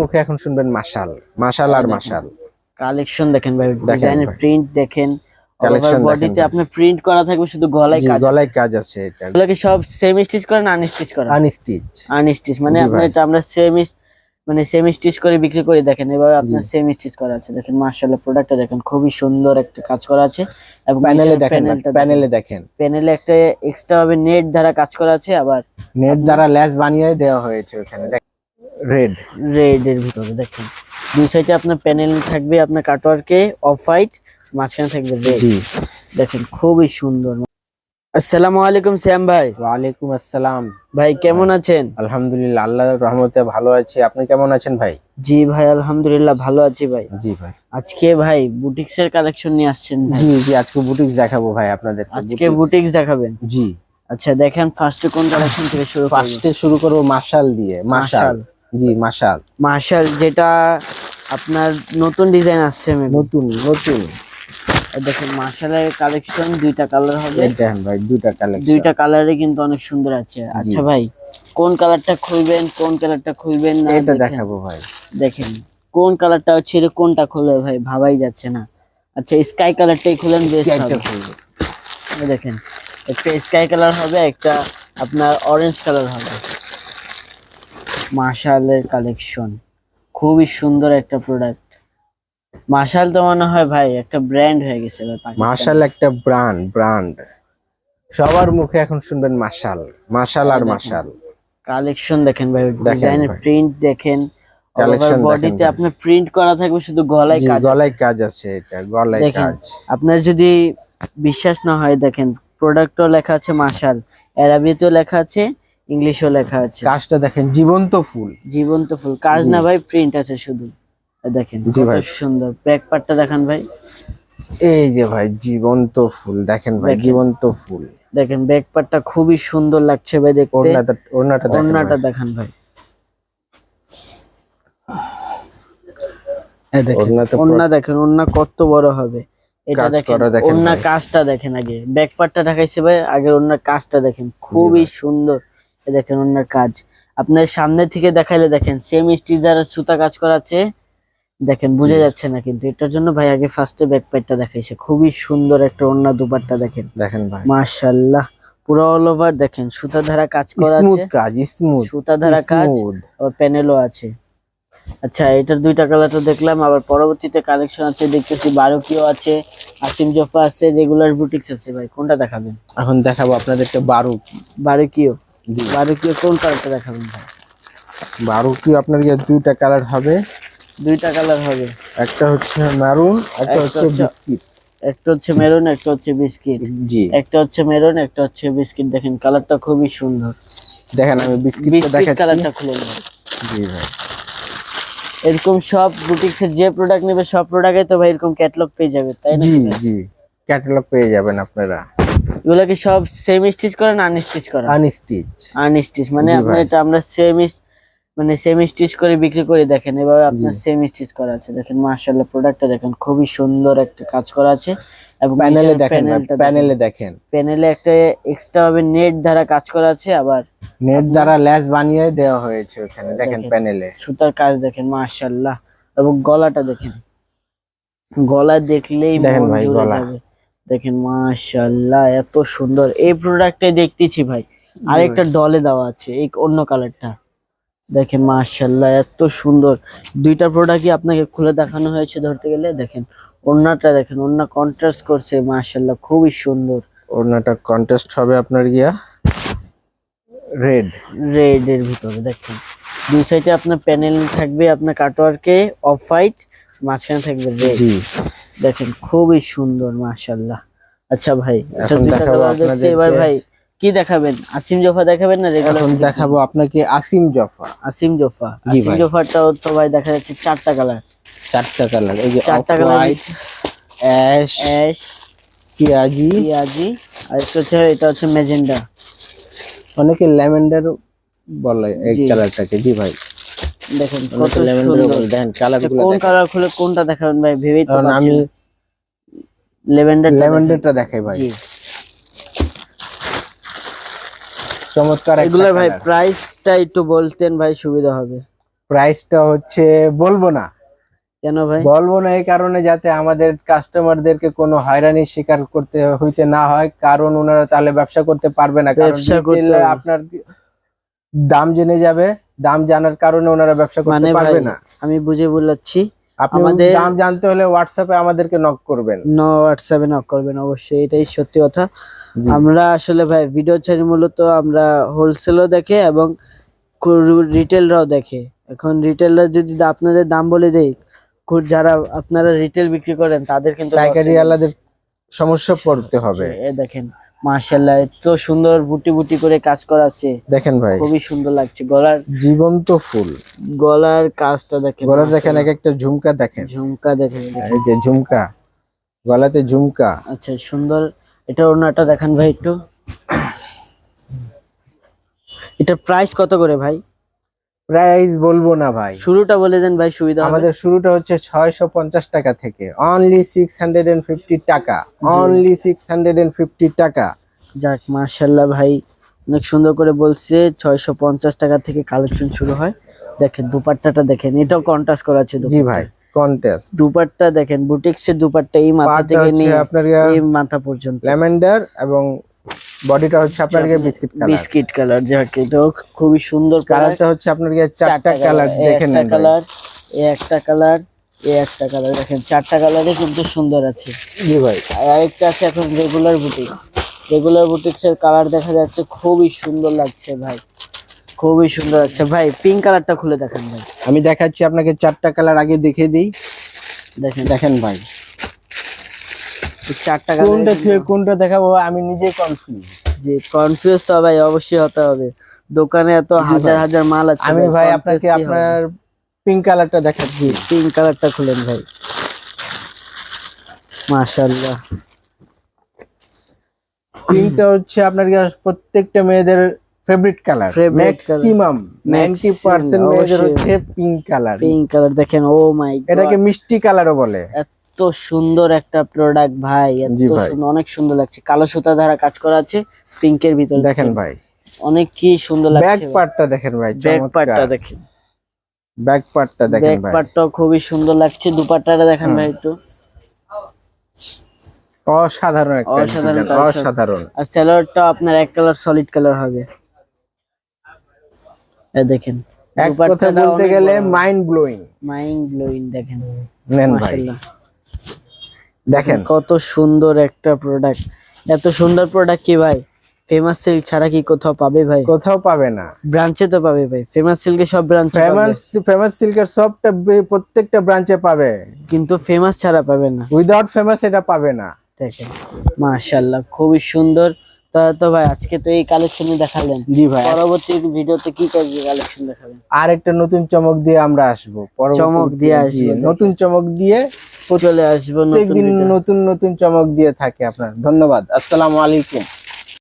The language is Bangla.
মুখে এখন শুনবেন মাশাল মাশাল আর মাশাল। কালেকশন দেখেন ভাই ডিজাইনের প্রিন্ট দেখেন দেখেন বডিতে ভাই। আপনার প্রিন্ট করা থাকবে শুধু গলায় কাজ গলায় কাজ আছে এটা। এগুলো কি সব সেম স্টিচ করেন আনস্টিচ করেন? আনস্টিচ আনস্টিচ মানে ভাই। এটা আমরা সেম মানে সেম স্টিচ করে বিক্রি করে দেখেন এবার আপনার সেম স্টিচ করা আছে। দেখেন মার্শাল্লাহ প্রোডাক্টটা দেখেন খুবই সুন্দর একটা কাজ করা আছে। এবং প্যানেলে দেখেন প্যানেলে দেখেন। প্যানেলে একটা এক্সট্রা ভাবে নেট দ্বারা কাজ করা আছে আবার নেট দ্বারা ল্যাস বানিয়ে দেওয়া হয়েছে ওখানে। রেড রেড এর ভিতরে দেখেন। দুই সাইডে আপনার প্যানেল থাকবে আপনার কাটওয়ার্কে অফ হোয়াইট মাঝখানে থাকবে রেড দেখেন খুবই সুন্দর। আসসালামু আলাইকুম শ্যাম ভাই। ওয়ালাইকুম আসসালাম। ভাই কেমন আছেন? আলহামদুলিল্লাহ আল্লাহর রহমতে ভালো আছি। আপনি কেমন আছেন ভাই? জি ভাই আলহামদুলিল্লাহ ভালো আছি ভাই। জি ভাই। আজকে ভাই বুটিক্স এর কালেকশন নিয়ে আসছেন জি জি আজকে বুটিক্স দেখাবো ভাই আপনাদের। আজকে বুটিক্স দেখাবেন? জি। আচ্ছা দেখেন ফার্স্টে কোন কালেকশন থেকে শুরু করব? ফার্স্টে শুরু করব মাশাল দিয়ে মাশাল। জি মাশাল। মার্শাল যেটা আপনার নতুন ডিজাইন আসছে নতুন নতুন। দেখেন মার্শালের কালেকশন দুইটা কালার হবে। দেখেন ভাই দুইটা কালেকশন দুইটা কালারে কিন্তু অনেক সুন্দর আছে। আচ্ছা ভাই কোন কালারটা খুলবেন কোন কালারটা খুলবেন না এটা দেখাবো ভাই। দেখেন কোন কালারটা ছেড়ে কোনটা খুলবে ভাই ভাবাই যাচ্ছে না। আচ্ছা স্কাই কালারটাই খুলেন বেস্ট হবে। দেখেন একটা স্কাই কালার হবে একটা আপনার অরেঞ্জ কালার হবে। মার্শালের কালেকশন খুবই সুন্দর একটা প্রোডাক্ট মার্শাল তো মনে হয় ভাই একটা ব্র্যান্ড হয়ে গেছে মাশাল একটা ব্র্যান্ড ব্র্যান্ড সবার মুখে এখন শুনবেন মাশাল মাশাল আর মাশাল কালেকশন দেখেন ভাই ডিজাইনের প্রিন্ট দেখেন। দেখেন বডিতে। আপনার প্রিন্ট করা থাকবে শুধু গলায় কাজ গলায় কাজ আছে এটা গলায় কাজ। আপনার যদি বিশ্বাস না হয় দেখেন প্রোডাক্টও লেখা আছে মাশাল অ্যারাবিতেও লেখা আছে। ইংলিশও লেখা আছে। কাজটা দেখেন জীবন্ত ফুল। জীবন্ত ফুল। কাজ না ভাই প্রিন্ট আছে শুধু। দেখেন কত সুন্দর। ব্যাক পার্টটা দেখান ভাই। এই যে ভাই জীবন্ত ফুল। দেখেন ভাই জীবন্ত ফুল। দেখেন ব্যাক পার্টটা খুবই সুন্দর লাগছে ভাই দেখতে। ওড়নাটা ওড়নাটা দেখেন ওন্নাটা ভাই। দেখান ভাই। এই দেখেন ওন্না দেখেন ওন্না কত বড় হবে। এটা দেখেন ওন্না কাজটা দেখেন আগে। ব্যাক পার্টটা দেখাইছে ভাই আগে ওন্নার কাজটা দেখেন। খুবই সুন্দর। দেখেন ওন্নার কাজ। আপনার সামনে থেকে দেখাইলে দেখেন সেম স্টিচ দ্বারা সুতা কাজ করাচ্ছে। দেখেন বুঝে যাচ্ছে না কিন্তু এটার জন্য ভাই আগে ফার্স্টে ব্যাক পার্টটা দেখাইছে। খুবই সুন্দর একটা ওন্না দুপাট্টা দেখেন। দেখেন ভাই। মাশাআল্লাহ পুরো অল ওভার দেখেন সুতা ধারা কাজ করা স্মুথ আছে কাজ স্মুথ সুতা ধারা কাজ স্মুথ আবার প্যানেলও আছে। আচ্ছা এটার দুইটা কালার তো দেখলাম আবার পরবর্তীতে কালেকশন আছে দেখতেছি বারোকিও আছে আসিম জফা আছে রেগুলার বুটিক্স আছে ভাই কোনটা দেখাবেন? এখন দেখাবো আপনাদেরকে বারো বারোকিও। বারোকিও কোন কালারটা দেখাবেন ভাই? বারো কি আপনার ইয়ে দুইটা কালার হবে। দুইটা কালার হবে। একটা হচ্ছে মারুন একটা হচ্ছে বিস্কিট একটা হচ্ছে মেরুন একটা হচ্ছে বিস্কিট জি। একটা হচ্ছে মেরুন একটা হচ্ছে বিস্কিট দেখেন কালারটা খুবই সুন্দর। দেখেন আমি বিস্কিটটা দেখাচ্ছি। কালারটা খুলে জি ভাই। এরকম সব বুটিক্সের যে প্রোডাক্ট নেবে সব প্রোডাক্টে তো ভাই এরকম ক্যাটালগ পেয়ে যাবে তাই না জি জি। ক্যাটালগ পেয়ে যাবেন আপনারা। এগুলো কি সব সেম স্টিচ করেন আনস্টিচ করেন আনস্টিচ আনস্টিচ মানে আপনার। এটা আমরা সেম মানে সেম স্টিচ করে বিক্রি করে দেখেন এবার আপনার সেম স্টিচ করা আছে। দেখেন মার্শাল্লাহ প্রোডাক্টটা দেখেন খুবই সুন্দর একটা কাজ করা আছে। এবং প্যানেলে দেখেন প্যানেলে দেখেন। প্যানেলে একটা এক্সট্রা ভাবে নেট দ্বারা কাজ করা আছে আবার নেট দ্বারা ল্যাস বানিয়ে দেওয়া হয়েছে ওখানে দেখেন। প্যানেলে সুতার কাজ দেখেন মার্শাল্লাহ এবং গলাটা দেখেন। গলা দেখলেই দেখেন ভাই, গলা। দেখেন মার্শাল্লাহ এত সুন্দর। এই প্রোডাক্টটাই দেখতেছি ভাই। আরেকটা ডলে দেওয়া আছে এই অন্য কালারটা দেখেন মার্শাল্লাহ এত সুন্দর। দুইটা প্রোডাক্টই আপনাকে খুলে দেখানো হয়েছে ধরতে গেলে। দেখেন ওড়নাটা দেখেন ওড়না কন্ট্রাস্ট করছে মার্শাল্লাহ খুবই সুন্দর। ওড়নাটা কন্টেস্ট হবে আপনার গিয়া রেড রেড এর ভিতরে দেখেন। দুই সাইডে আপনার প্যানেল থাকবে আপনার কাটওয়ার্কে অফ হোয়াইট মাঝখানে থাকবে রেড দেখেন খুবই সুন্দর মাশাল্লাহ আচ্ছা ভাই এটা দুইটা কালার দেখছি। এবার ভাই কি দেখাবেন? আসিম জফা দেখাবেন না রেগুলার এখন দেখাবো আপনাকে আসিম জফা। আসিম জফা। আসিম জফাটাও তো ভাই দেখা যাচ্ছে চারটা কালার চারটা কালার এই যে চারটা কালার অ্যাশ অ্যাশ পিয়াজি। পিয়াজি আর একটা হচ্ছে এটা হচ্ছে মেজেন্ডা অনেকে ল্যাভেন্ডার বলে এই কালারটাকে জি ভাই। দেখেন কত অনেকে সুন্দর। দেখেন কালার আচ্ছা, কোন কালার খুলে কোনটা দেখাবেন ভাই? ভেবেই তো আমি লেভেন্ডার দেখাই ভাই। চমৎকার এগুলো ভাই প্রাইসটা একটু বলতেন ভাই সুবিধা হবে। প্রাইসটা হচ্ছে বলব না। কেন ভাই? বলব না এই কারণে যাতে আমাদের কাস্টমারদেরকে কোনো হয়রানির শিকার করতে হইতে না হয় কারণ ওনারা তাহলে ব্যবসা করতে পারবে না। কারণ। আপনার দাম জেনে যাবে দাম জানার কারণে ওনারা ব্যবসা করতে মানে পারবে না। আমি বুঝে বলাচ্ছি আপনি আমাদের- দাম জানতে হলে হোয়াটসঅ্যাপে আমাদেরকে নক করবেন। ন হোয়াটসঅ্যাপে নক করবেন অবশ্যই এটাই সত্যি কথা। আমরা আসলে ভাই ভিডিও ছাড়ি মূলত আমরা হোলসেলও দেখে এবং রিটেলরাও দেখে। এখন রিটেলরা যদি আপনাদের দাম বলে দেই খুব- যারা আপনারা রিটেল বিক্রি করেন তাদের কিন্তু পাইকারি আলাদের সমস্যা পড়তে হবে। এ দেখেন মার্শাল্লাহ এত সুন্দর বুটি বুটি করে কাজ করা আছে। দেখেন ভাই। খুবই সুন্দর লাগছে। গলার জীবন্ত ফুল। গলার কাজটা দেখেন। গলার দেখেন এক একটা ঝুমকা দেখেন। ঝুমকা দেখেন দেখেন। এই যে ঝুমকা। গলাতে ঝুমকা। আচ্ছা সুন্দর। এটা ওনাটা দেখেন ভাই একটু। এটা প্রাইস কত করে ভাই? প্রাইস বলব না ভাই। শুরুটা বলে দেন ভাই সুবিধা আমাদের শুরুটা হচ্ছে ছয়শো পঞ্চাশ টাকা থেকে। Only six hundred and fifty টাকা। Only six hundred and fifty টাকা। যাক মার্শাল্লাহ ভাই অনেক সুন্দর করে বলছে ছয়শো পঞ্চাশ টাকা থেকে কালেকশন শুরু হয়। দেখেন দুপাট্টাটা দেখেন এটাও কন্ট্রাস্ট করা আছে জি ভাই কন্টেস্ট দুপাট্টা দেখেন বুটিক্স এর দুপাট্টা এই মাথা থেকে নিয়ে আপনার এই মাথা পর্যন্ত। ল্যাভেন্ডার এবং বডিটা হচ্ছে আপনার বিস্কিট কালার। বিস্কিট কালার যাকে এটাও খুবই সুন্দর কালার কালারটা হচ্ছে আপনার গিয়ে চারটা কালার দেখে একটা কালার এ একটা কালার এ একটা কালার দেখেন চারটা কালারে কিন্তু সুন্দর আছে। জি ভাই। আর আরেকটা আছে এখন রেগুলার বুটিক রেগুলার বুটিক্স এর কালার দেখা যাচ্ছে খুবই সুন্দর লাগছে ভাই। খুবই সুন্দর লাগছে। ভাই পিঙ্ক কালারটা খুলে দেখেন ভাই। আমি দেখাচ্ছি আপনাকে চারটা কালার আগে দেখে দিই। দেখেন। দেখেন ভাই। চারটা কোনটা থেকে কোনটা দেখাবো আমি নিজে কনফিউজ যে কনফিউজ তো ভাই অবশ্যই হতে হবে। দোকানে এত হাজার হাজার মাল আছে আমি ভাই আপনাকে আপনার পিঙ্ক কালারটা দেখাচ্ছি। পিঙ্ক কালারটা খুলেন ভাই। মাশাআল্লাহ। পিঙ্কটা হচ্ছে আপনার প্রত্যেকটা মেয়েদের favourite colour maximum ninety percent Maximum, মেয়েদের হচ্ছে পিঙ্ক কালার পিঙ্ক কালার দেখেন ও মাই এটাকে মিষ্টি কালারও বলে। এত সুন্দর একটা প্রোডাক্ট ভাই এত সুন্দর অনেক সুন্দর লাগছে। কালো সুতা দ্বারা কাজ করা আছে পিঙ্কের ভিতরে দেখেন ভাই। অনেক কি সুন্দর ব্যাক লাগছে পার্টটা দেখেন ভাই ব্যাক পার্টটা দেখেন। ব্যাক পার্টটা দেখেন ব্যাক ভাই। পার্টটাও খুবই সুন্দর লাগছে দুপাট্টাটা দেখেন ভাই একটু। অসাধারণ একটা অসাধারণ অসাধারণ। আর স্যালোয়ারটা আপনার এক কালার সলিড কালার হবে। এ দেখেন এক কথা বলতে গেলে মাইন্ড ব্লোয়িং মাইন্ড ব্লোয়িং দেখেন। নেন ভাই। দেখেন কত সুন্দর একটা প্রোডাক্ট এত সুন্দর প্রোডাক্ট কি ভাই? ফেমাস সিল্ক ছাড়া কি কোথাও পাবে ভাই? কোথাও পাবে না। ব্রাঞ্চে তো পাবে ভাই। ফেমাস সিল্কে সব ব্রাঞ্চ ফেমাস ফেমাস সিল্কের সবটা প্রত্যেকটা ব্রাঞ্চে পাবে। কিন্তু ফেমাস ছাড়া পাবে না। উইদাউট ফেমাস এটা পাবে না। দেখেন মাশাআল্লাহ খুবই সুন্দর। তা তো ভাই আজকে তো এই কালেকশনই দেখালেন। জি ভাই পরবর্তী ভিডিওতে কি কালেকশন দেখাবেন? আর একটা নতুন চমক দিয়ে আমরা আসব। চমক দিয়ে জি, আসব। নতুন চমক দিয়ে চলে আসব নতুন নতুন নতুন চমক দিয়ে থাকে আপনার। ধন্যবাদ। আসসালামু আলাইকুম।